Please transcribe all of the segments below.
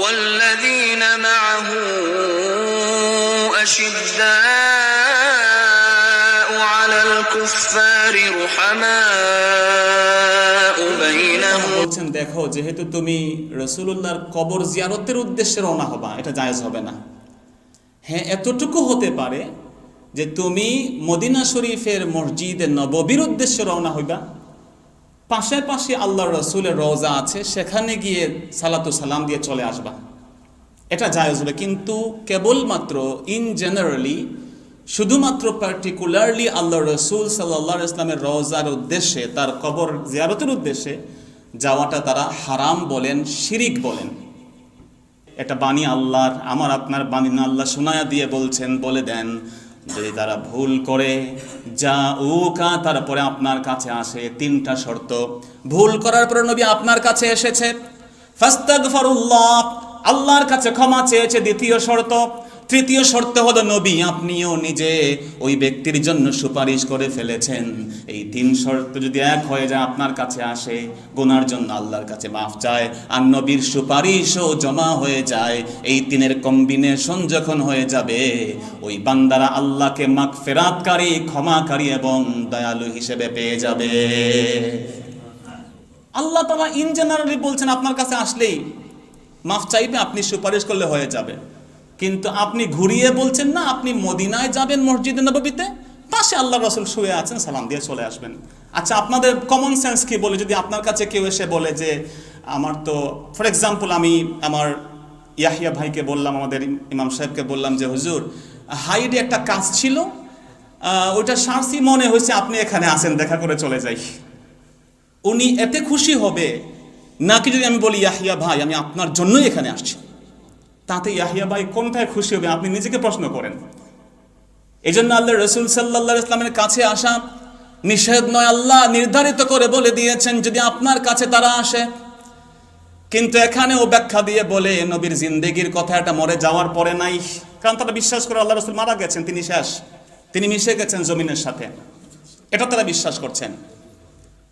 والذين معه أشداء على الكفار رحماء بينهم বলছেন দেখো যেহেতু তুমি রসুল্লাহর কবর জিয়ারতের উদ্দেশ্যে রওনা হবা এটা জায়েজ হবে না হ্যাঁ এতটুকু হতে পারে যে তুমি মদিনা শরীফের মসজিদে নববীর উদ্দেশ্যে রওনা হইবা পাশে পাশে আল্লাহ রসুলের রওজা আছে, সেখানে গিয়ে সালাতু সালাম দিয়ে চলে আসবা। এটা জায়েজ হবে, কিন্তু কেবলমাত্র ইন জেনারেলি শুধুমাত্র পার্টিকুলারলি আল্লাহ রসুল সাল্লাহ ইসলামের রওজার উদ্দেশ্যে, তার কবর জিয়ারতের উদ্দেশ্যে যাওয়াটা তারা হারাম বলেন, শিরিক বলেন। এটা বাণী আল্লাহর, আমার আপনার বাণী আল্লাহ শোনায়া দিয়ে বলছেন, বলে দেন যদি তারা ভুল করে, যা উকা তারপরে আপনার কাছে আসে তিনটা শর্ত। ভুল করার পরে নবী আপনার কাছে এসেছে। ফাস্তাগফারুল্লাহ, আল্লাহর কাছে ক্ষমা চেয়েছে দ্বিতীয় শর্ত। তৃতীয় শর্ত হলো নবী, আপনিও নিজে ওই ব্যক্তির জন্য সুপারিশ করে ফেলেছেন। এই তিন শর্ত যদি এক হয়ে যায়, আপনার কাছে আসে, গোনার জন্য আল্লাহর কাছে মাফ চায়। আর নবীর সুপারিশও জমা হয়ে যায়। এই তিনের কম্বিনেশন যখন হয়ে যাবে, ওই বান্দারা আল্লাহকে মাখ ফেরাতকারী ক্ষমাকারী এবং দয়ালু হিসেবে পেয়ে যাবে। আল্লাহ তালা ইন জেনারেলি বলছেন, আপনার কাছে আসলেই মাফ চাইবে, আপনি সুপারিশ করলে হয়ে যাবে। কিন্তু আপনি ঘুরিয়ে বলছেন না, আপনি মদিনায় যাবেন মসজিদে নবীতে পাশে আল্লাহ রসুল শুয়ে আছেন, সালাম দিয়ে চলে আসবেন। আচ্ছা আপনাদের কমন সেন্স কি বলে? যদি আপনার কাছে কেউ এসে বলে যে, আমার তো ফর এক্সাম্পল আমি আমার ইয়াহিয়া ভাইকে বললাম, আমাদের ইমাম সাহেবকে বললাম যে, হুজুর হাইডে একটা কাজ ছিল ওইটা সারসি মনে হয়েছে, আপনি এখানে আসেন, দেখা করে চলে যাই। উনি এতে খুশি হবে। নাকি যদি আমি বলি, ইয়াহিয়া ভাই, আমি আপনার জন্যই এখানে আসছি। তাতে ইয়াহিয়া ভাই কোনটায় খুশি হবে আপনি নিজেকে প্রশ্ন করেন। এই জন্য আল্লাহ রসুল সাল্লাহ ইসলামের কাছে আসা নিষেধ নয়, আল্লাহ নির্ধারিত করে বলে দিয়েছেন, যদি আপনার কাছে তারা আসে। কিন্তু এখানেও ব্যাখ্যা দিয়ে বলে, নবীর জিন্দেগির কথা এটা মরে যাওয়ার পরে নাই। কারণ তারা বিশ্বাস করে আল্লাহ রসুল মারা গেছেন, তিনি শেষ। তিনি মিশে গেছেন জমিনের সাথে। এটা তারা বিশ্বাস করছেন।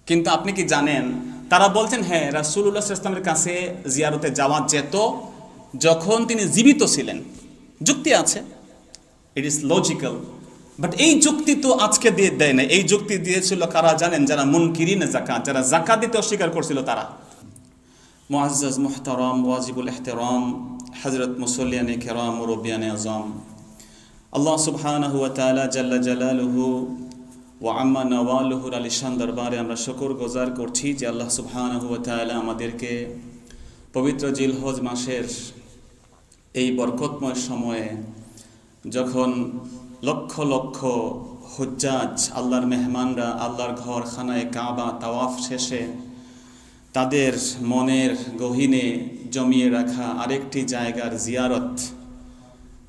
কিন্তু আপনি কি জানেন, তারা বলছেন হ্যাঁ রাসুল্লাহ ইসলামের কাছে জিয়ারতে যাওয়া যেত যখন তিনি জীবিত ছিলেন, যুক্তি আছে ইট ইজ লজিক্যাল বাট এই যুক্তি তো আজকে দিয়ে দেয় না এই যুক্তি দিয়েছিল কারা জানেন? যারা মন মুনকিরিন জাকাত যারা জাকাত দিতে অস্বীকার করছিল তারা। মুআজ্জাজ মুহতারাম, ওয়াজিবুল ইহতিরাম, হযরত মুসল্লিয়ানে কেরাম, মুরব্বিয়ানে আজম আল্লাহ সুবহানাহু জাল্লা জালালুহু ওয়া আম্মা নওয়ালুহুর আলিশান দরবারে আমরা শুকর গুজার করছি যে আল্লাহ সুবহানাহু আমাদেরকে পবিত্র জিলহজ মাসের এই বরকতময় সময়ে যখন লক্ষ লক্ষ হুজ্জাজ, আল্লাহর মেহমানরা, আল্লাহর ঘর খানায় কাবা, তাওয়াফ শেষে তাদের মনের গহীনে জমিয়ে রাখা আরেকটি জায়গার জিয়ারত,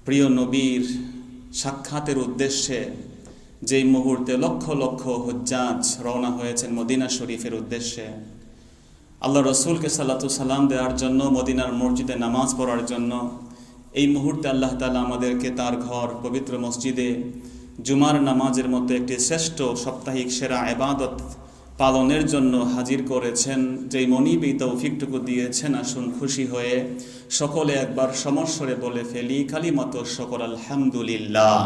প্রিয় নবীর সাক্ষাতের উদ্দেশ্যে যেই মুহূর্তে লক্ষ লক্ষ হুজ্জাজ রওনা হয়েছেন মদিনা শরীফের উদ্দেশ্যে, আল্লাহ রসুলকে সাল্লাতু সালাম দেওয়ার জন্য, মদিনার মসজিদে নামাজ পড়ার জন্য এই মুহূর্তে আল্লাহ তালা আমাদেরকে তার ঘর, পবিত্র মসজিদে জুমার নামাজের মতো একটি শ্রেষ্ঠ সাপ্তাহিক সেরা এবাদত পালনের জন্য হাজির করেছেন। যেই মনিবি তৌফিকটুকু দিয়েছেন, আসুন খুশি হয়ে সকলে একবার সমস্বরে বলে ফেলি খালি মতো সকল আলহামদুলিল্লাহ।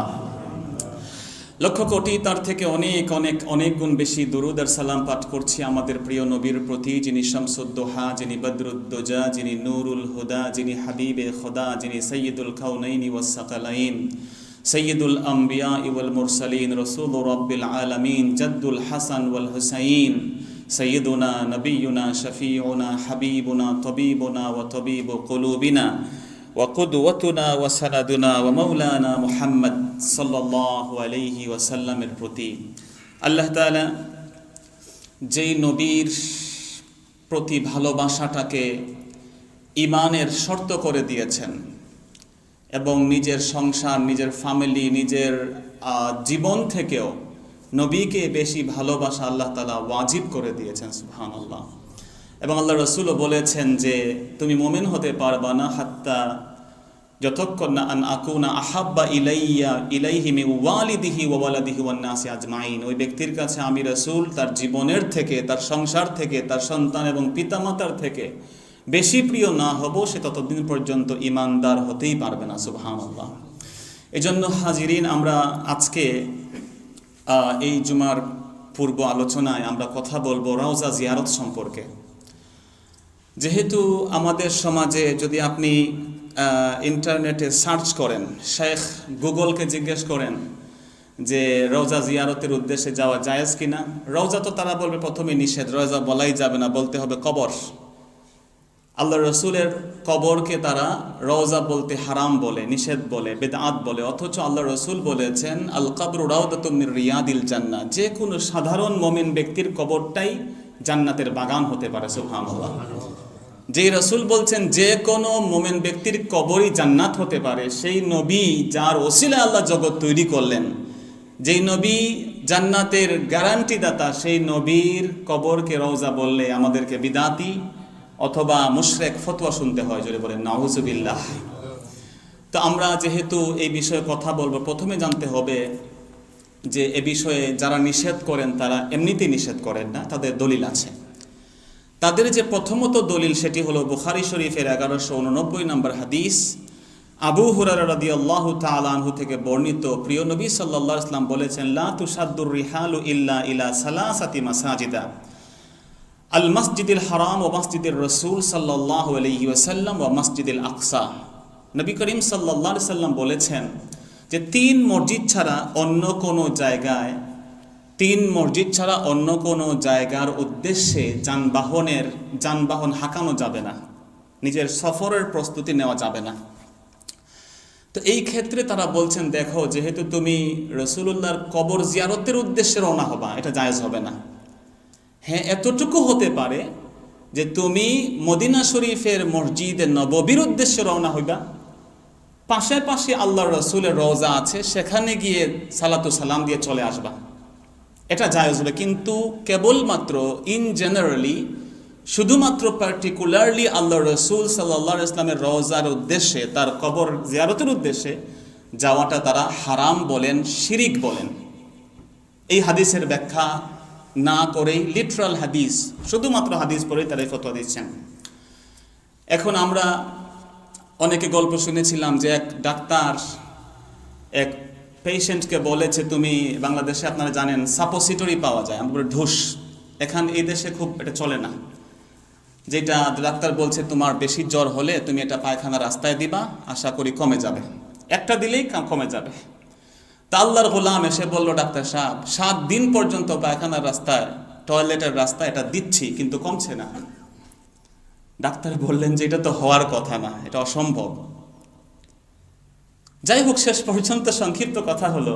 লক্ষ কোটি তার থেকে অনেক অনেক অনেক গুণ বেশি দুরুদ আর সালাম পাঠ করছি আমাদের প্রিয় নবীর প্রতি, যিনি শামসুদ্দোহা, যিনি বদরুদ্দোজা, যিনি নুরুল হুদা, যিনি হাবিবে খোদা, যিনি সৈয়দুল খাউনাইনি ওয়াসাকালাইন সৈয়দুল আম্বিয়া ইউল মুরসালিন, রসুল রব্বিল আলমিন, জদ্দুল হাসান ওয়াল হুসাইন সৈয়দুনা নবীনা শফিউনা, হাবিবুনা, তবিবুনা ও তবিব কলুবিনা ওয়াকুদওয়াতুনা ওয়াসানাদুনা ওয়া মাওলানা সাল্লাল্লাহু আলাইহি ওয়াসাল্লামের প্রতি আল্লাহ তাআলা যেই নবীর প্রতি ভালোবাসাটাকে ইমানের শর্ত করে দিয়েছেন এবং নিজের সংসার, নিজের ফ্যামিলি নিজের জীবন থেকেও নবীকে বেশি ভালোবাসা আল্লাহ তালা ওয়াজিব করে দিয়েছেন সুহান আল্লাহ এবং আল্লাহ রসুলও বলেছেন যে, তুমি মোমেন হতে পারবা না, হাত্তা যতক্ষণ না আন আকুনা আহাব্বা ইলাইয়া, ইলাইহি মি ওয়ালিদিহি ওয়া ওয়ালাদিহি ওয়ান নাসি আজমাইন। ওই ব্যক্তির কাছে আমি রসুল, তার জীবনের থেকে, তার সংসার থেকে, তার সন্তান এবং পিতামাতার থেকে বেশি প্রিয় না হব, সে ততদিন পর্যন্ত ইমানদার হতেই পারবে না সুবহান আল্লাহ এই জন্য হাজিরিন, আমরা আজকে এই জুমার পূর্ব আলোচনায় আমরা কথা বলব রওজা জিয়ারত সম্পর্কে। যেহেতু আমাদের সমাজে যদি আপনি ইন্টারনেটে সার্চ করেন। শেখ গুগলকে জিজ্ঞেস করেন যে, রওজা জিয়ারতের উদ্দেশ্যে যাওয়া জায়েজ কিনা? রওজা তো তারা বলবে, প্রথমে নিষেধ, রওজা বলাই যাবে না, বলতে হবে কবর। আল্লাহ রসুলের কবরকে তারা রওজা বলতে হারাম বলে, নিষেধ বলে, বেদাত বলে। অথচ আল্লাহ রসুল বলেছেন আল কাবর রাউদাতুমির রিয়াদিল জান্না যে কোনো সাধারণ মমিন ব্যক্তির কবরটাই জান্নাতের বাগান হতে পারে, সুবহানাল্লাহ। যে রসুল বলছেন, যে কোনো মোমেন ব্যক্তির কবরই জান্নাত হতে পারে। সেই নবী যার ওসিলা আল্লাহ জগৎ তৈরি করলেন, যেই নবী জান্নাতের গ্যারান্টি দাতা, সেই নবীর কবরকে রওজা বললে আমাদেরকে বিদাতি অথবা মুশরেক ফতোয়া শুনতে হয়। যদি বলেন নাউজুবিল্লাহ তো আমরা যেহেতু এই বিষয়ে কথা বলব, প্রথমে জানতে হবে যে এ বিষয়ে যারা নিষেধ করেন, তারা এমনিতেই নিষেধ করেন না, তাদের দলিল আছে। তাদের যে প্রথমত দলিল সেটি হলো বুখারি শরীফের এগারোশো উননব্বই নম্বর হাদিস। আবু হুরার রদি আল্লাহ তালাহু থেকে বর্ণিত, প্রিয় নবী সাল্লাহ ইসলাম বলেছেন, লা রিহালু ইল্লা ইলা সালাসাতি মাসাজিদা। আল মসজিদুল হারাম ও মসজিদুল রসুল সাল্লাহ আলহি ও মসজিদুল আকসা। নবী করিম সাল্লাহ সাল্লাম বলেছেন যে, তিন মসজিদ ছাড়া অন্য কোনো জায়গায় তিন মসজিদ ছাড়া অন্য কোনো জায়গার উদ্দেশ্যে যানবাহনের, যানবাহন হাঁকানো যাবে না। নিজের সফরের প্রস্তুতি নেওয়া যাবে না। তো এই ক্ষেত্রে তারা বলছেন, দেখো, যেহেতু তুমি রসুল্লাহর কবর জিয়ারতের উদ্দেশ্যে রওনা হবা, এটা জায়জ হবে না। হ্যাঁ এতটুকু হতে পারে যে তুমি মদিনা শরীফের মসজিদ নববীর উদ্দেশ্যে রওনা হইবা। পাশে পাশে আল্লাহ রসুলের রওজা আছে, সেখানে গিয়ে সালাতু সালাম দিয়ে চলে আসবা। এটা জায়েজ হবে কিন্তু কেবলমাত্র ইন জেনারেলি শুধুমাত্র পার্টিকুলারলি আল্লাহ রসুল সাল্লাহ ইসলামের রওজার উদ্দেশ্যে, তার কবর জিয়ারতের উদ্দেশ্যে যাওয়াটা তারা হারাম বলেন, শিরিক বলেন। এই হাদিসের ব্যাখ্যা না করেই লিটারাল হাদিস, শুধুমাত্র হাদিস পড়েই তারা ফতোয়া দিচ্ছেন। এখন আমরা অনেকে গল্প শুনেছিলাম যে এক ডাক্তার, এক পেশেন্টকে বলেছে, তুমি বাংলাদেশে আপনারা জানেন সাপোসিটরি পাওয়া যায়, আমরা ঢুস। এখান এই দেশে খুব এটা চলে না। যেটা ডাক্তার বলছে, তোমার বেশি জ্বর হলে তুমি এটা পায়খানা রাস্তায় দিবা, আশা করি কমে যাবে। একটা দিলেই কমে যাবে। তা আল্লাহর গোলাম এসে বলল, ডাক্তার সাহেব, সাত দিন পর্যন্ত পায়খানার রাস্তায়, টয়লেটের রাস্তা এটা দিচ্ছি, কিন্তু কমছে না। ডাক্তার বললেন যে, এটা তো হওয়ার কথা না, এটা অসম্ভব। যাই হোক শেষ পর্যন্ত সংক্ষিপ্ত কথা হলো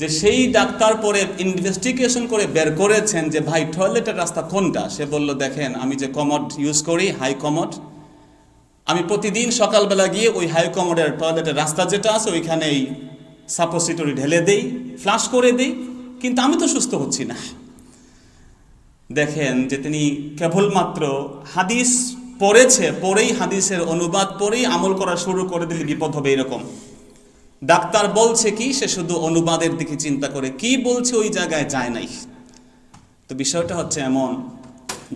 যে সেই ডাক্তার পরে ইনভেস্টিগেশন করে বের করেছেন যে, ভাই টয়লেটের রাস্তা কোনটা? সে বলল, দেখেন, আমি যে কমড ইউজ করি হাই কমড আমি প্রতিদিন সকালবেলা গিয়ে ওই হাই কমোডের টয়লেটের রাস্তা যেটা আছে, ওইখানেই সাপোসিটরি ঢেলে দেই ফ্লাশ করে দেই, কিন্তু আমি তো সুস্থ হচ্ছি না। দেখেন যে তিনি কেবলমাত্র হাদিস পড়েছে পরেই হাদিসের অনুবাদ পরেই আমল করা শুরু করে দিলে বিপদ হবে এরকম। ডাক্তার বলছে কি, সে শুধু অনুবাদের দিকে চিন্তা করে। কি বলছে ওই জায়গায় যায় নাই। তো বিষয়টা হচ্ছে এমন,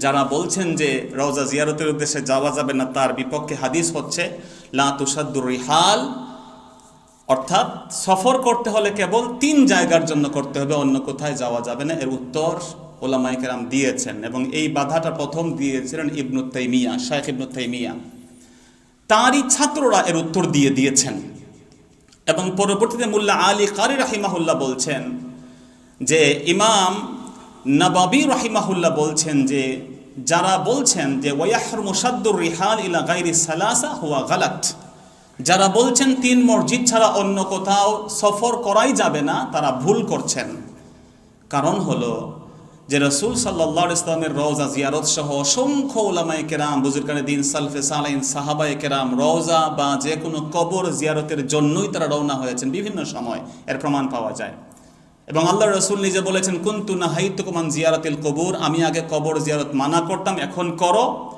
যারা বলছেন যে রওজা জিয়ারতের উদ্দেশ্যে যাওয়া যাবে না, তার বিপক্ষে হাদিস হচ্ছে, লা তুসাদ্দুর রিহাল, অর্থাৎ সফর করতে হলে কেবল তিন জায়গার জন্য করতে হবে, অন্য কোথায় যাওয়া যাবে না। এর উত্তর ওলামাইকেরাম দিয়েছেন এবং এই বাধাটা প্রথম দিয়েছিলেন ইবনু তাইমিয়া শাইখ ইবনু তাইমিয়া। তারই ছাত্ররা এর উত্তর দিয়ে দিয়েছেন। এবং পরবর্তীতে মুল্লা আলী কারি রাহিমাহুল্লাহ বলছেন যে, ইমাম নবাবী রাহিমাহুল্লাহ বলছেন যে, যারা বলছেন যে ওয়াহর মুসাদ্দুর রিহাল ইলা গাইরি সালাসা হুয়া গালাত। যারা বলছেন তিন মসজিদ ছাড়া অন্য কোথাও সফর করাই যাবে না, তারা ভুল করছেন। কারণ হলো যে রসুল সাল্লাহ ইসলামের রওজা, জিয়ারত সহ অসংখ্য ওলামায় কেরাম বুজুরকানে দিন, সালফে সালাইন, সাহাবায় কেরাম রওজা বা যে কোনো কবর জিয়ারতের জন্যই তারা রওনা হয়েছেন বিভিন্ন সময়। এর প্রমাণ পাওয়া যায়। এবং আল্লাহ রসুল নিজে বলেছেন, কুন্তু না হাইতুকুমান জিয়ারতিল কবুর আমি আগে কবর জিয়ারত মানা করতাম, এখন করো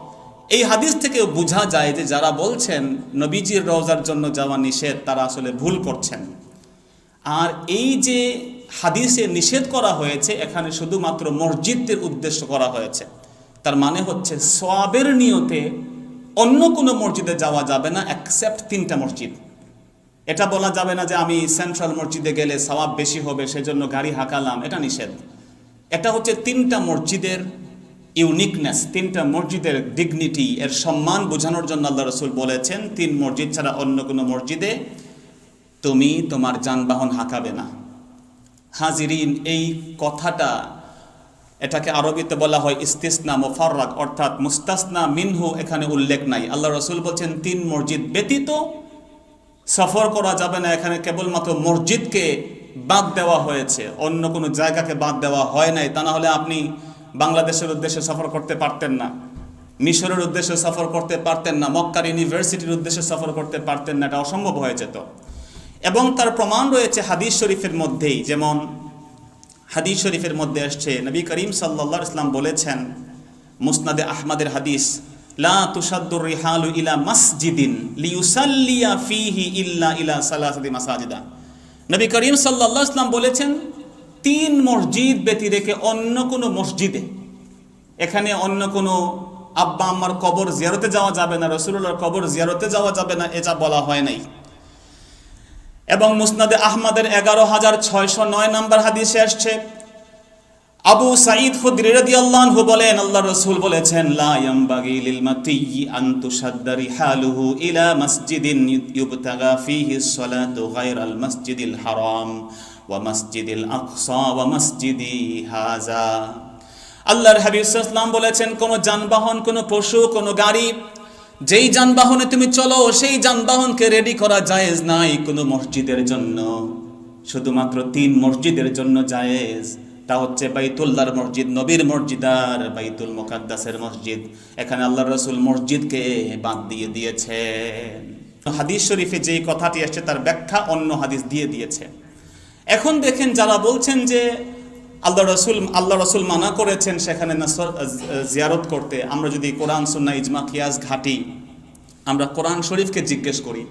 এই হাদিস থেকে বোঝা যায় যে যারা বলছেন, নবীজির রওজার জন্য যাওয়া নিষেধ, তারা আসলে ভুল করছেন। আর এই যে হাদিসে নিষেধ করা হয়েছে, এখানে শুধুমাত্র মসজিদদের উদ্দেশ্য করা হয়েছে। তার মানে হচ্ছে সোয়াবের নিয়তে অন্য কোনো মসজিদে যাওয়া যাবে না অ্যাকসেপ্ট তিনটা মসজিদ। এটা বলা যাবে না যে আমি সেন্ট্রাল মসজিদে গেলে সওয়াব বেশি হবে, সেজন্য গাড়ি হাঁকালাম, এটা নিষেধ। এটা হচ্ছে তিনটা মসজিদের ইউনিকনেস তিনটা মসজিদের ডিগনিটি এর সম্মান বোঝানোর জন্য আল্লাহ রসুল বলেছেন, তিন মসজিদ ছাড়া অন্য কোনো মসজিদে তুমি তোমার যানবাহন হাঁকাবে না। হাজিরিন, এই কথাটা এটাকে আরবিতে বলা হয় ইস্তিসনা, মোফাররাক, অর্থাৎ মুস্তাসনা মিনহু এখানে উল্লেখ নাই। আল্লাহ রসুল বলছেন, তিন মসজিদ ব্যতীত সফর করা যাবে না। এখানে কেবলমাত্র মসজিদকে বাদ দেওয়া হয়েছে, অন্য কোনো জায়গাকে বাদ দেওয়া হয় নাই। তা না হলে আপনি বাংলাদেশের উদ্দেশ্যে সফর করতে পারতেন না, মিশরের উদ্দেশ্যে সফর করতে পারতেন না, মক্কার ইউনিভার্সিটির উদ্দেশ্যে সফর করতে পারতেন না। এটা অসম্ভব হয়ে যেত। এবং তার প্রমাণ রয়েছে হাদিস শরীফের মধ্যেই। যেমন হাদিস শরীফের মধ্যে আসছে, নবী করিম সাল্লা ইসলাম বলেছেন, মুসনাদে আহমদের হাদিস, লা তুসাদ্দুর রিহালু ইলা মসজিদিন লিউসাল্লিয়া ফিহি ইল্লা ইলা সালাসাদি মাসাজিদা। নবী করিম সাল্লাল্লাহু ইসলাম বলেছেন, তিন মসজিদ ব্যতি রেখে অন্য কোনো মসজিদে, এখানে অন্য কোনো আব্বা আম্মার কবর জিয়ারতে যাওয়া যাবে না রসুল্লাহর কবর জিয়ারতে যাওয়া যাবে না, এটা বলা হয় নাই। এবং মুসনাদে আহমদের এগারো হাজার ছয়শো নয় নম্বর হাদিসে আসছে, আবু সাঈদ খুদরি রাদিয়াল্লাহু বলেন আল্লাহ রাসূল বলেছেন, লা ইয়ামবাগি লিল মাতিয়্যি আন তুশাদ্দা রিহালুহু ইলা মাসজিদিন ইউবতাগা ফীহি সলাতু গায়রাল মাসজিদিল হারাম ওয়া মাসজিদিল আকসা ওয়া মাসজিদি হাযা। আল্লাহর হাবিব সাল্লাল্লাহু বলেছেন, কোন যানবাহন, কোন পশু, কোন গাড়ি যেই যানবাহনে তুমি চলো, সেই যানবাহনকে রেডি করা জায়েজ নাই কোনো মসজিদের জন্য। শুধুমাত্র তিন মসজিদের জন্য জায়েজ। তা হচ্ছে বাইতুল্লাহর মসজিদ, নবীর মসজিদ আর বাইতুল মোকাদ্দাসের মসজিদ। এখানে আল্লাহ রসুল মসজিদকে বাদ দিয়ে দিয়েছেন হাদিস শরীফে যেই কথাটি আসছে, তার ব্যাখ্যা অন্য হাদিস দিয়ে দিয়েছে। এখন দেখেন যারা বলছেন যে আল্লাহ রসুল আল্লাহ রসুল মানা করেছেন সেখানে জিয়ারত করতে। আমরা যদি কোরআন সুন্না ইজমা, কিয়াস ঘাটি, আমরা কোরআন শরীফকে জিজ্ঞেস করি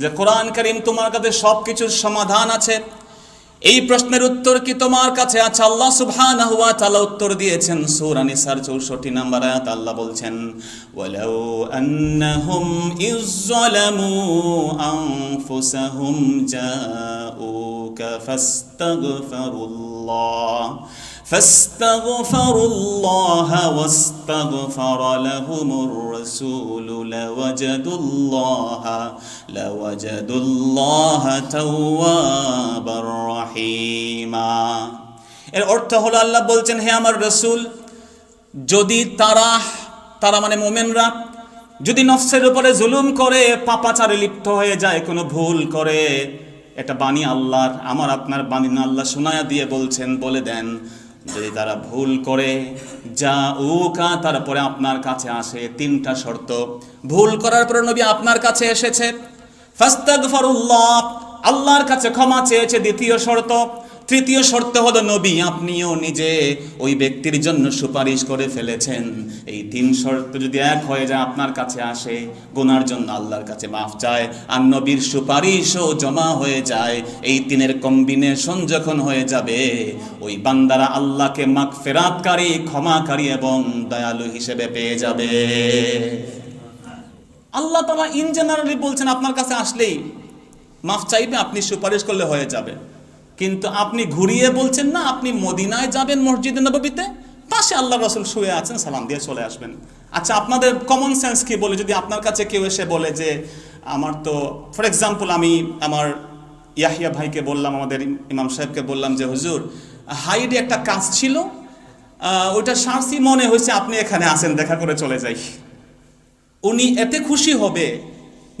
যে, কোরআন করিম, তোমার কাছে সব কিছুর সমাধান আছে? এই প্রশ্নের উত্তর কি তোমার কাছে আছে? আল্লাহ সুবহানাহু ওয়া তাআলা উত্তর দিয়েছেন সূরা নিসার 64 নম্বর আয়াত। আল্লাহ বলছেন, ওয়ালাউ আন্নাহুম ইযযালামু আনফুসাহুম জাউকা ফাস্তাগফিরুল্লাহ। فاستغفروا الله واستغفر لهم الرسول لوجدوا الله لوجدوا الله توابا رحيما এর অর্থ হলো আল্লাহ বলছেন হে আমার রসুল যদি তারা তারা মানে মোমেনরা যদি নফসের উপরে জুলুম করে পাপাচারে লিপ্ত হয়ে যায় কোনো ভুল করে এটা বাণী আল্লাহর আমার আপনার বাণী না আল্লাহ শোনায়া দিয়ে বলছেন বলে দেন যদি তারা ভুল করে, যা উকা তারপরে আপনার কাছে আসে তিনটা শর্ত। ভুল করার পরে নবী আপনার কাছে এসেছে। ফাস্তাগফারুল্লাহ, আল্লাহর কাছে ক্ষমা চেয়েছে দ্বিতীয় শর্ত। তৃতীয় শর্ত হলো নবী, আপনিও নিজে ওই ব্যক্তির জন্য সুপারিশ করে ফেলেছেন। এই তিন শর্ত যদি এক হয়ে যায়, আপনার কাছে আসে, গোনার জন্য আল্লাহর কাছে মাফ চায়। আর নবীর সুপারিশও জমা হয়ে যায়। এই তিনের কম্বিনেশন যখন হয়ে যাবে, ওই বান্দারা আল্লাহকে মাখ ফেরাতকারী ক্ষমাকারী এবং দয়ালু হিসেবে পেয়ে যাবে। আল্লাহ তালা ইন জেনারেলি বলছেন, আপনার কাছে আসলেই মাফ চাইবে, আপনি সুপারিশ করলে হয়ে যাবে। কিন্তু আপনি ঘুরিয়ে বলছেন না, আপনি মদিনায় যাবেন মসজিদে নবীতে পাশে আল্লাহ রসুল শুয়ে আছেন, সালাম দিয়ে চলে আসবেন। আচ্ছা আপনাদের কমন সেন্স কি বলে? যদি আপনার কাছে কেউ এসে বলে যে, আমার তো ফর এক্সাম্পল আমি আমার ইয়াহিয়া ভাইকে বললাম, আমাদের ইমাম সাহেবকে বললাম যে, হুজুর হাইডে একটা কাজ ছিল ওইটা সারসি মনে হয়েছে, আপনি এখানে আসেন, দেখা করে চলে যাই। উনি এতে খুশি হবে।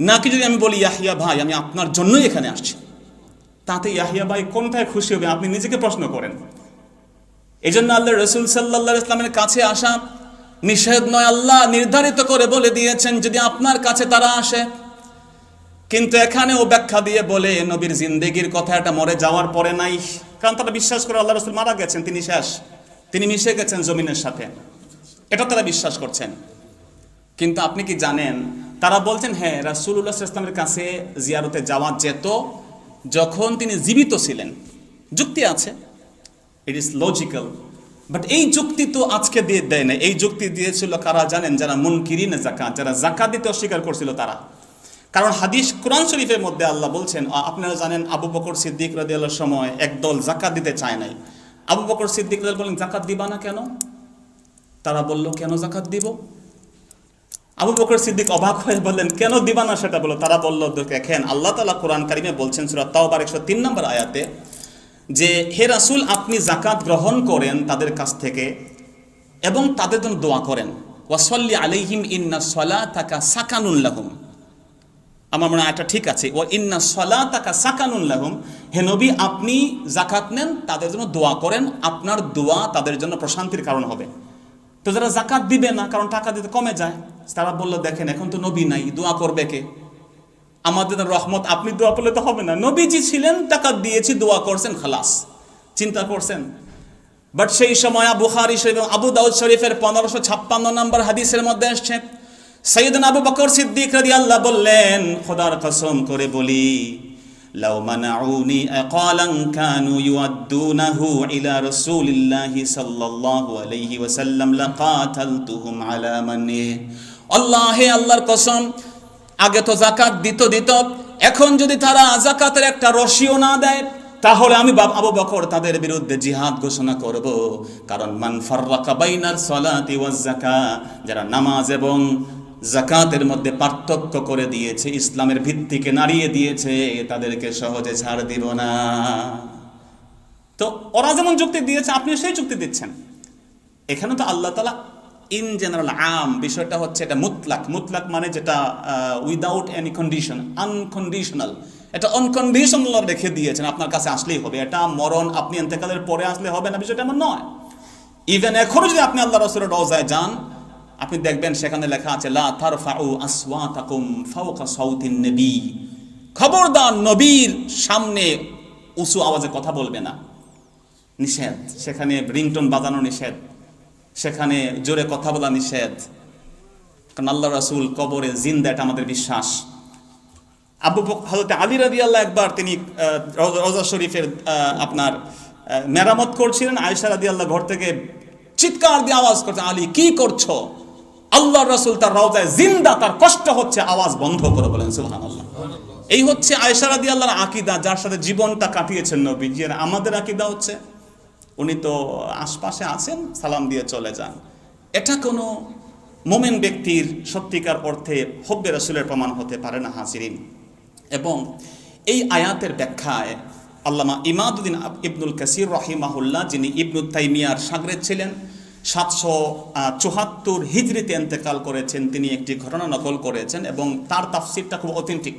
নাকি যদি আমি বলি, ইয়াহিয়া ভাই, আমি আপনার জন্যই এখানে আসছি। তাতে ইয়াহিয়া ভাই কোনটায় খুশি হবে? আপনি নিজেকে প্রশ্ন করেন। এই জন্য আল্লাহ রসুল সাল্লাহ ইসলামের কাছে আসা নিষেধ নয়। আল্লাহ নির্ধারিত করে বলে দিয়েছেন, যদি আপনার কাছে তারা আসে। কিন্তু এখানেও ব্যাখ্যা দিয়ে বলে, নবীর জিন্দেগির কথা এটা মরে যাওয়ার পরে নাই। কারণ তারা বিশ্বাস করে আল্লাহ রসুল মারা গেছেন, তিনি শেষ। তিনি মিশে গেছেন জমিনের সাথে। এটা তারা বিশ্বাস করছেন। কিন্তু আপনি কি জানেন, তারা বলছেন হ্যাঁ রাসুল্লাহ ইসলামের কাছে জিয়ারতে যাওয়া যেত। যখন তিনি জীবিত ছিলেন, যুক্তি আছে ইট ইজ লজিক্যাল বাট এই যুক্তি তো আজকে দিয়ে দেয় না এই যুক্তি দিয়েছিল কারা জানেন? যারা মুনকিরিন জাকাত যারা জাকাত দিতে অস্বীকার করছিল তারা। কারণ হাদিস কোরআন শরীফের মধ্যে আল্লাহ বলছেন আপনারা জানেন আবু বকর সিদ্দিক রাদিয়াল্লাহর সময় একদল জাকাত দিতে চায় নাই। আবু বকর সিদ্দিক বলেন জাকাত দিবা না কেন? তারা বলল, কেন জাকাত দিব? আবু বকর সিদ্দিক অবাক হয়ে বললেন, কেন দিবা না সেটা বলো? তারা বলল, দেখেন, আল্লাহ তালা কোরআন কারিমে বলছেন সুরা তাওবার একশো তিন নম্বর আয়াতে যে, হে রাসূল, আপনি জাকাত গ্রহণ করেন তাদের কাছ থেকে এবং তাদের জন্য দোয়া করেন। ওয়াসল্লি আলাইহিম ইন্না সলা তাকা সাকানুল্লাহুম আমার মনে হয় এটা ঠিক আছে। ও ইন্না সলা তাকা সাকানুল্লাহুম হে নবী, আপনি জাকাত নেন, তাদের জন্য দোয়া করেন। আপনার দোয়া তাদের জন্য প্রশান্তির কারণ হবে। তো যারা জাকাত দিবে না, কারণ টাকা দিতে কমে যায়, তারা বলল, দেখেন, এখন তো নবী নাই, দোয়া করবে কে? আমাদের রহমত, আপনি দোয়া করলে তো হবে না। নবীজি ছিলেন টাকা দিয়েছি, দোয়া করছেন, খালাস। চিন্তা করছেন? বাট সেই সময় আবু হারি এবং আবু দাউদ শরীফের পনেরোশো ছাপ্পান্ন নম্বর হাদিসের মধ্যে আসছে সৈয়দন আবু বকর সিদ্দিক রাদি আল্লাহ বললেন, খোদার কসম করে বলি لو منعوني أقالا كانوا يودونه إلى رسول الله صلى الله عليه وسلم لقاتلتهم على منه আল্লাহ হে আল্লাহর কসম আগে তো জাকাত দিত দিত এখন যদি তারা জাকাতের একটা রশিও না দেয় তাহলে আমি বাব আবু বকর তাদের বিরুদ্ধে জিহাদ ঘোষণা করব কারণ মান ফাররাকা বাইনাল সালাতি ওয়াজ যাকা যারা নামাজ এবং জাকাতের মধ্যে পার্থক্য করে দিয়েছে, ইসলামের ভিত্তিকে নাড়িয়ে দিয়েছে তাদেরকে সহজে ছাড় দিব না। তো ওরা যেমন যুক্তি দিয়েছে আপনি সেই যুক্তি দিচ্ছেন। এখানে তো আল্লাহ তালা ইন জেনারেল আম, বিষয়টা হচ্ছে এটা মুতলাক। মুতলাক মানে যেটা উইদাউট এনি কন্ডিশন আনকন্ডিশনাল এটা অনকন্ডিশনাল রেখে দিয়েছেন, আপনার কাছে আসলেই হবে। এটা মরণ আপনি এতেকালের পরে আসলে হবে না, বিষয়টা এমন নয়। ইভেন এখনও যদি আপনি আল্লাহ রসুলের রওজায় যান আপনি দেখবেন সেখানে লেখা আছে, লা তারফাউ আসওয়াতাকুম ফাওকা সাউতিন নবী। খবরদার নবীর সামনে উঁচু আওয়াজে কথা বলবে না। নিষেধ। সেখানে রিংটোন বাজানো নিষেধ। সেখানে জোরে কথা বলা নিষেধ। কারণ আল্লাহ রাসুল কবরে জিন্দা আমাদের বিশ্বাস। আবু হজরত আলী রাদি আল্লাহ একবার তিনি রওজা শরীফের আপনার মেরামত করছিলেন। আয়েশা রাদি আল্লাহ ঘর থেকে চিৎকার দিয়ে আওয়াজ করছে, আলী, কি করছ? আল্লাহ রাসুল তার রওজায় জিন্দা, তার কষ্ট হচ্ছে, আওয়াজ বন্ধ করে বলেন সুবহান আল্লাহ এই হচ্ছে আয়েশা রাদি আল্লাহর আকিদা, যার সাথে জীবনটা কাটিয়েছেন আর আমাদের আকিদা হচ্ছে, উনি তো আশপাশে আছেন, সালাম দিয়ে চলে যান। এটা কোনো মোমেন ব্যক্তির সত্যিকার অর্থে হব্বে রসুলের প্রমাণ হতে পারে না হাসিরিন এবং এই আয়াতের ব্যাখ্যায় আল্লামা ইমাদুদ্দিন ইবনুল কাসির রহিমাহুল্লাহ, যিনি ইবনুল তাইমিয়ার সাগরেদ ছিলেন সাতশো চুহাত্তর হিজড়িতে এন্তেকাল করেছেন। তিনি একটি ঘটনা নকল করেছেন এবং তার তাফসিরটা খুব অথেন্টিক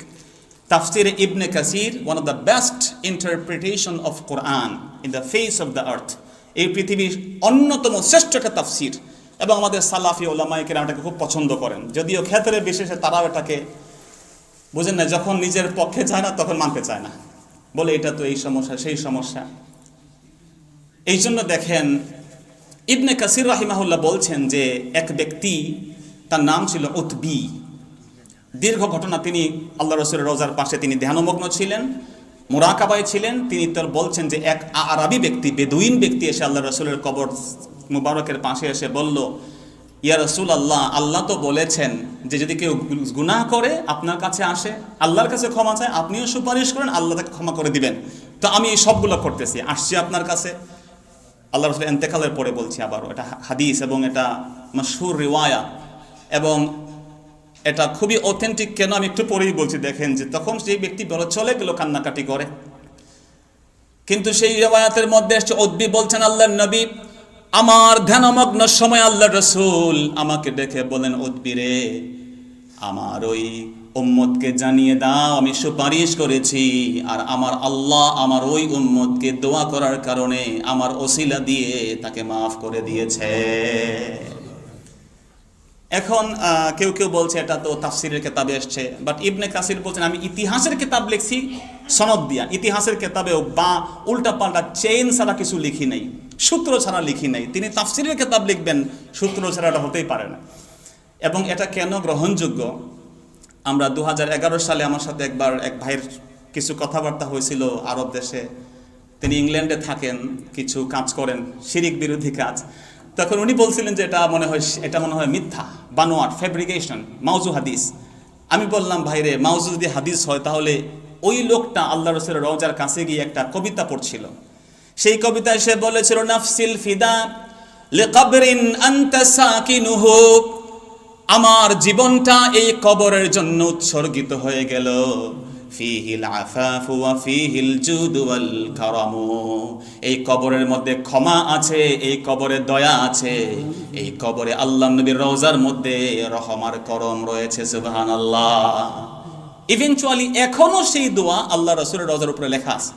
তাফসির ইবনে কাসির one of the best interpretation of Quran in the face of the earth এই পৃথিবীর অন্যতম শ্রেষ্ঠ একটা তাফসির এবং আমাদের সালাফি ওলামাইকেরা এটাকে খুব পছন্দ করেন। যদিও ক্ষেত্রে বিশেষে তারাও এটাকে বুঝেন না, যখন নিজের পক্ষে চায় না, তখন মানতে চায় না। বলে, এটা তো এই সমস্যা, সেই সমস্যা। এই জন্য দেখেন ইবনে কাসির রাহিমাহুল্লাহ বলছেন যে এক ব্যক্তি, তার নাম ছিল উতবি। দীর্ঘ ঘটনা তিনি আল্লাহ রসুলের রোজার পাশে তিনি ধ্যানমগ্ন ছিলেন, মোরাকাবায় ছিলেন। তিনি তোর বলছেন যে এক আরবি ব্যক্তি, বেদুইন ব্যক্তি এসে আল্লাহ রসুলের কবর মুবারকের পাশে এসে বলল, ইয়া রসুল আল্লাহ আল্লাহ তো বলেছেন যে যদি কেউ গুনাহ করে, আপনার কাছে আসে, আল্লাহর কাছে ক্ষমা চায়, আপনিও সুপারিশ করেন, আল্লাহ তাকে ক্ষমা করে দিবেন। তো আমি এই সবগুলো করতেছি, আসছি আপনার কাছে। আল্লাহ রসুল এন্তেকালের পরে বলছি আবারও, এটা হাদিস এবং এটা মশহুর রিওয়ায়া এবং এটা খুবই অথেন্টিক কেন আমি একটু পরেই বলছি, দেখেন যে তখন সেই ব্যক্তি বলে চলে গেল, কান্নাকাটি করে। কিন্তু সেই রেওয়ায়াতের মধ্যে এসছে, অদ্বি বলছেন আল্লাহর নবী, আমার ধ্যানমগ্ন সময় আল্লাহ রসুল আমাকে ডেকে বলেন, অদ্বি রে, আমার ওই উম্মতকে জানিয়ে দাও, আমি সুপারিশ করেছি। আর আমার আল্লাহ আমার ওই উম্মতকে দোয়া করার কারণে আমার ওসিলা দিয়ে তাকে মাফ করে দিয়েছে। এখন কেউ কেউ বলছে, এটা তো তাফসিরের কেতাবে এসছে বাট ইবনে কাসির বলছেন, আমি ইতিহাসের কেতাব লিখছি, সনদ দিয়া। ইতিহাসের কেতাবেও বা উল্টা পাল্টা চেইন ছাড়া কিছু লিখি নাই, সূত্র ছাড়া লিখি নাই। তিনি তাফসিরের কেতাব লিখবেন, সূত্র ছাড়া হতেই পারে না। এবং এটা কেন গ্রহণযোগ্য? আমরা দু হাজার এগারো সালে আমার সাথে একবার এক ভাইয়ের কিছু কথাবার্তা হয়েছিল আরব দেশে। তিনি ইংল্যান্ডে থাকেন, কিছু কাজ করেন, শিরিক বিরোধী কাজ। তখন উনি বলছিলেন যে এটা মনে হয় এটা মনে হয় মিথ্যা, বানোয়াট ফেব্রিকেশন মাউজু হাদিস। আমি বললাম, ভাইরে, মাউজু যদি হাদিস হয়, তাহলে ওই লোকটা আল্লাহ রসুলের রওজার কাছে গিয়ে একটা কবিতা পড়ছিল। সেই কবিতায় সে বলেছিল, নাফসিল ফিদা লিকাবরিন আনতা আমার জীবনটা এই কবরের জন্য উৎসর্গিত হয়ে গেল। ফিহিল আফাফু ওয়া ফিহিল জুদু ওয়াল কারামু। এই কবরের মধ্যে ক্ষমা আছে, এই কবরে দয়া আছে, এই কবরে আল্লাহ নবীর রওজার মধ্যে রহমার করম রয়েছে, সুবহানাল্লাহ। ইভেনচুয়ালি এখনও সেই দোয়া আল্লাহ রাসূলের রওজার উপরে লেখা আছে।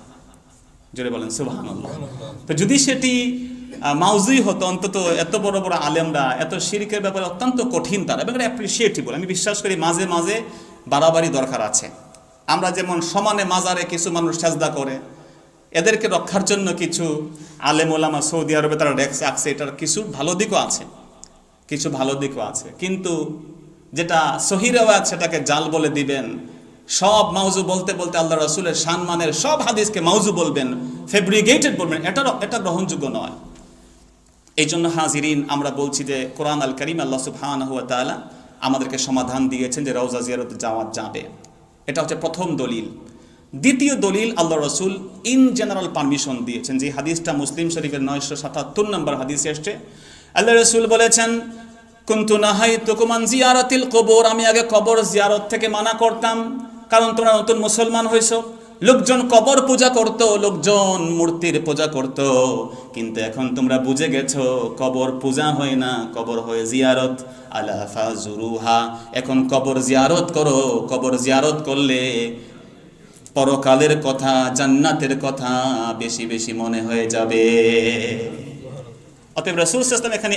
জোরে বলেন, সুবহানাল্লাহ। তো যদি সেটি আহ, মাউজুই হতো অন্তত এত বড় বড় আলেমরা এত শিরিকের ব্যাপারে অত্যন্ত কঠিন তারা এবং অ্যাপ্রিসিয়েটেবল আমি বিশ্বাস করি মাঝে মাঝে বাড়াবাড়ি দরকার আছে। আমরা যেমন সমানে মাজারে কিছু মানুষ সাজদা করে এদেরকে রক্ষার জন্য কিছু আলেম ওলামা সৌদি আরবে তারা ডেক্স আঁকছে এটার কিছু ভালো দিকও আছে কিছু ভালো দিকও আছে। কিন্তু যেটা সহিরাওয়াত সেটাকে জাল বলে দিবেন সব মাউজু বলতে বলতে আল্লাহ রসুলের সানমানের সব হাদিসকে মাউজু বলবেন ফেব্রিগেটেড বলবেন এটা এটা গ্রহণযোগ্য নয়। এই জন্য হাজিরিন, আমরা বলছি যে কোরআন আল করিম আল্লাহ সুবহান হুয়া তাআলা আমাদেরকে সমাধান দিয়েছেন যে রওজা জিয়ারত যাওয়া যাবে। এটা হচ্ছে প্রথম দলিল। দ্বিতীয় দলিল আল্লাহ রসুল ইন জেনারেল পারমিশন দিয়েছেন। যে হাদিসটা মুসলিম শরীফের নয়শো সাতাত্তর নম্বর হাদিস এসছে। আল্লাহ রসুল বলেছেন, কুন্তু নাহাই তুকুমান জিয়ারতিল কবর। আমি আগে কবর জিয়ারত থেকে মানা করতাম, কারণ তোমরা নতুন মুসলমান হয়েছো লোকজন কবর পূজা করত, লোকজন মূর্তির পূজা করত। কিন্তু এখন তোমরা বুঝে গেছো, কবর পূজা হয় না, কবর হয় জিয়ারত। আলাফা জুরুহা এখন কবর জিয়ারত করো, কবর জিয়ারত করলে পরকালের কথা, জান্নাতের কথা বেশি বেশি মনে হয়ে যাবে। অতএব রসুল ইসলাম এখানে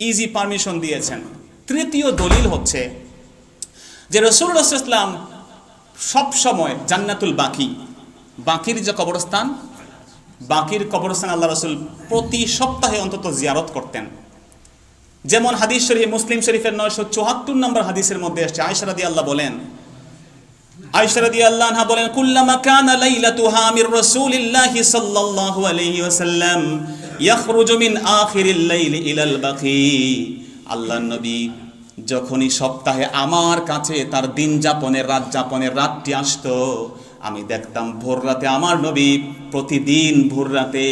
ইজি পারমিশন দিয়েছেন। তৃতীয় দলিল হচ্ছে যে রসুল ইসলাম সব সময় জান্নাতুল বাকি। বাকির যে কবরস্থান, বাকির কবরস্থান আল্লাহ রসুল প্রতি সপ্তাহে অন্তত জিয়ারত করতেন। যেমন হাদিস শরীফ, মুসলিম শরীফের নয়শো চুয়াত্তর নম্বর হাদিসের মধ্যে এসছে আয়সারাদি আল্লাহ বলেন আয়সারাদি আল্লাহ বলেন, কুল্লামা কানা লাইলাতুহা মির রাসূলিল্লাহি সাল্লাল্লাহু আলাইহি ওয়াসাল্লাম ইয়াখরুজু মিন আখিরিল লাইলি ইলাল বাকি। আল্লাহর নবী যখনই সপ্তাহে আমার কাছে তার দিন যাপনের, রাত যাপনের রাতটি আসতো, আমি দেখতাম ভোর রাতে আমার নবী প্রতিদিন ভোর রাতে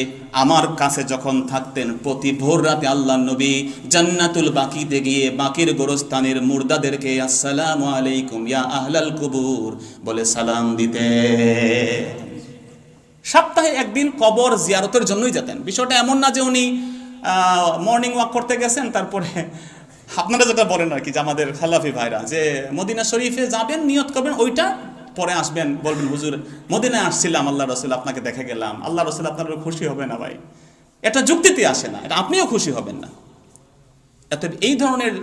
আমার কাছে যখন থাকতেন, প্রতি ভোর রাতে আল্লাহ নবী জান্নাতুল বাকিতে গিয়ে বাকির গোরস্থানের মুর্দাদেরকে, আসসালামু আলাইকুম ইয়া আহলাল কুবুর বলে সালাম দিতে। সপ্তাহে একদিন কবর জিয়ারতের জন্যই যেতেন। বিষয়টা এমন না যে উনি মর্নিং ওয়াক করতে গেছেন, তারপরে আপনারা যেটা বলেন আর কি, যে আমাদের খালাফি ভাইরা, যে মদিনা শরীফে যাবেন, নিয়ত করবেন, ওইটা পরে আসবেন, বলবেন, হুজুর, মদিনায় আসছিলাম, আল্লাহ রসুল, আপনাকে দেখে গেলাম। আল্লাহ রসুল আপনার খুশি হবে না ভাই। এটা যুক্তিতে আসে না, এটা আপনিও খুশি হবেন না। এত এই ধরনের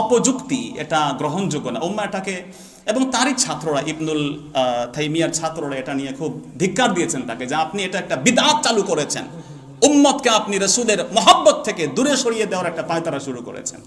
অপযুক্তি এটা গ্রহণযোগ্য না। উম্মা এটাকে এবং তারই ছাত্ররা, ইবনুল থাইমিয়ার ছাত্ররা এটা নিয়ে খুব ধিক্কার দিয়েছেন তাকে, যে আপনি এটা একটা বিদাত চালু করেছেন। উম্মতকে আপনি রসুলের মহব্বত থেকে দূরে সরিয়ে দেওয়ার একটা পায়তারা শুরু করেছেন।